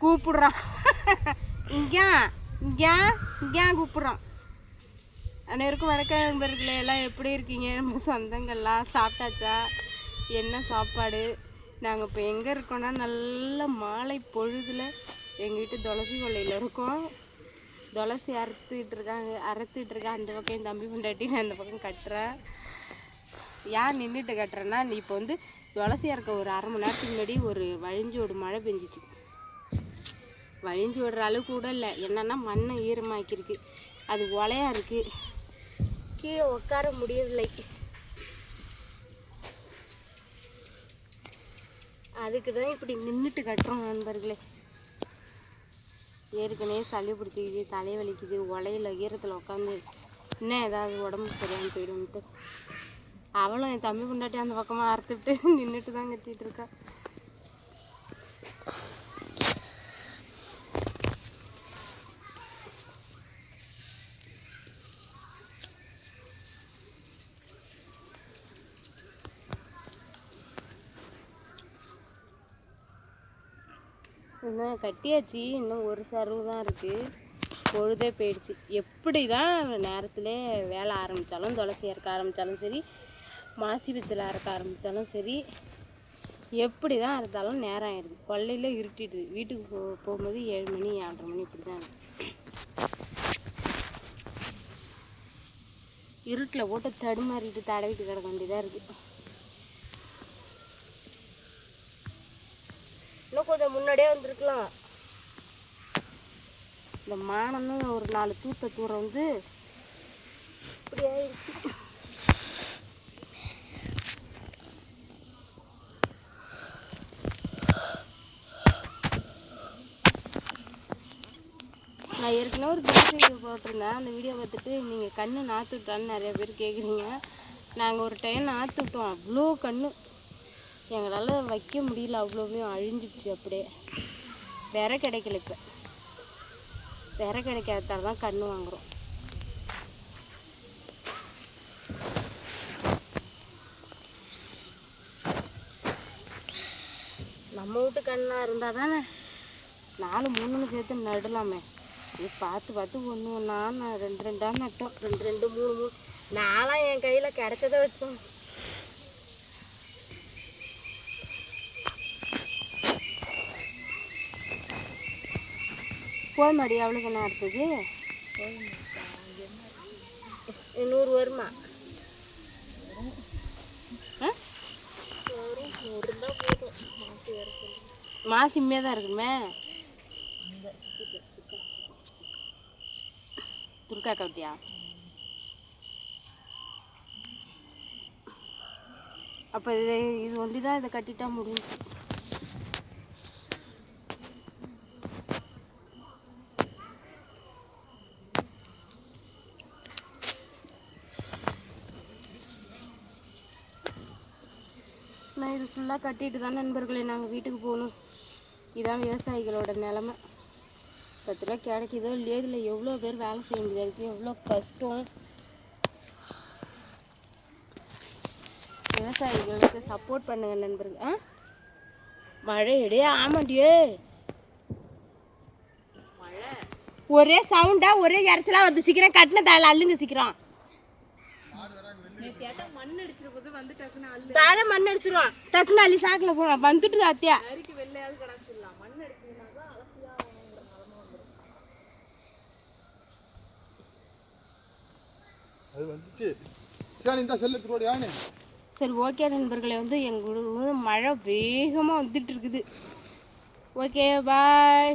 கூப்பிடுறான் இங்கே இங்கே இங்கே கூப்பிடுறான் அனைவருக்கும் வணக்கம் நண்பர்களே எல்லாம் எப்படி இருக்கீங்க நம்ம சொந்தங்கள்லாம் சாப்பிட்டாச்சா என்ன சாப்பாடு நாங்கள் இப்போ எங்கே இருக்கோம்னா நல்ல மாலை பொழுதில் எங்கள் வீட்டு துளசி கொள்ளையில் இருக்கோம் துளசி அறுத்துக்கிட்டு இருக்காங்க அறுத்துக்கிட்டு இருக்கா அந்த பக்கம் என் தம்பி பொண்டாட்டி நான் அந்த பக்கம் கட்டுறேன் ஏன் நின்றுட்டு கட்டுறேன்னா இப்போ வந்து துளசி அறுக்க ஒரு அரை மணி நேரத்துக்கு முன்னாடி ஒரு வழிஞ்சோடு மழை பெஞ்சிச்சு. வழிஞ்சு விடுற அளவு கூட இல்லை. என்னன்னா மண்ணை ஈரமாக்கிருக்கு அது ஒலையா இருக்கு. கீழே உட்கார முடியவில்லை. அதுக்கு தான் இப்படி நின்றுட்டு கட்டுறோம் நண்பர்களே. ஏற்கனவே சளி பிடிச்சிக்குது தலை வலிக்குது ஈரத்தில் உட்காந்து இன்னும் ஏதாவது உடம்பு சரியான்னு போயிடும்ட்டு. அவளும் என் தம்பி பொண்டாட்டி அந்த பக்கமாக அறுத்துட்டு நின்றுட்டு தான் கத்திட்டு இருக்கா இன்னும் கட்டியாச்சு. இன்னும் ஒரு சருவு தான் இருக்குது பொழுதே போயிடுச்சு. எப்படி தான் நேரத்தில் வேலை ஆரம்பித்தாலும் துளசி இறக்க ஆரம்பித்தாலும் சரி மாசி பித்தில் அறுக்க ஆரம்பித்தாலும் சரி எப்படி தான் அறுத்தாலும் நேரம் ஆயிடுது. கொள்ளையில் இருட்டிடுது வீட்டுக்கு போ போகும்போது ஏழு மணி ஏழரை மணி இப்படி தான் இருட்டில் போட்டு தடுமாறிட்டு தடவிட்டு கிடக்க வேண்டியதாக இருக்குது இன்னும் கொஞ்சம் முன்னாடியே வந்திருக்கலாம். இந்த மானம்னு ஒரு நாலு தூத்த தூரம் வந்து இப்படி ஆயிடுச்சு. நான் ஏற்கனவே ஒரு தோசை வீடியோ போட்டிருந்தேன். அந்த வீடியோ பார்த்துட்டு நீங்கள் கண்ணு நாற்று விட்டான்னு நிறைய பேர் கேட்குறீங்க நாங்கள் ஒரு டைம் நாற்று விட்டோம். அவ்வளோ கண்ணு. எங்களால் வைக்க முடியல. அவ்வளோவையும் அழிஞ்சிடுச்சு அப்படியே. விரை கிடைக்கல இப்போ. விரை கிடைக்காததால தான் கண்ணு வாங்குறோம். நம்ம வீட்டு கண்ணாக இருந்தால் தானே? நாலு மூணுன்னு சேர்த்து நடலாமே. பார்த்து பார்த்து ஒன்று ஒன்றா நான் ரெண்டு ரெண்டாக நட்டோம். ரெண்டு ரெண்டு மூணு மூணு. நாளாக என் கையில் கிடைச்சதை வச்சோம். போதுமாடி எவ்வளோக்கு என்ன இருக்குது நூறு வருமா? மாசி தான் இருக்குமே. துர்கா கவுட்டியா அப்போ இது இது ஒண்டி தான் இதை கட்டிட்டா முடியும். நான் இது ஃபுல்லாக கட்டிட்டு தான் நண்பர்களே நாங்கள் வீட்டுக்கு போகணும். இதுதான் விவசாயிகளோட நிலமை. பத்து ரூபா கிடைக்குதோ இல்லையோ இதில் எவ்வளோ பேர் வேலை செய்ய முடியாது இருக்குது எவ்வளோ கஷ்டம். விவசாயிகளுக்கு சப்போர்ட் பண்ணுங்க நண்பர்கள். ஆ? மழை இடையே ஆமாண்டியே. ஒரே சவுண்டா ஒரே இறைச்சலா வந்து சீக்கிரம் கட்டின தாள் அள்ளுங்க சீக்கிரம். தாழ மண் அடிச்சிருவான் டக்குனு அள்ளி சாக்கில் போடுவான் வந்துட்டு அத்தியா. மண் அது வந்துச்சு சரி இந்த செல்லு எடுத்துக்கோடி யானே சரி ஓகே நண்பர்களே வந்து எங்களுக்கு வந்து மழை வேகமாக வந்துட்டு இருக்குது. Okay bye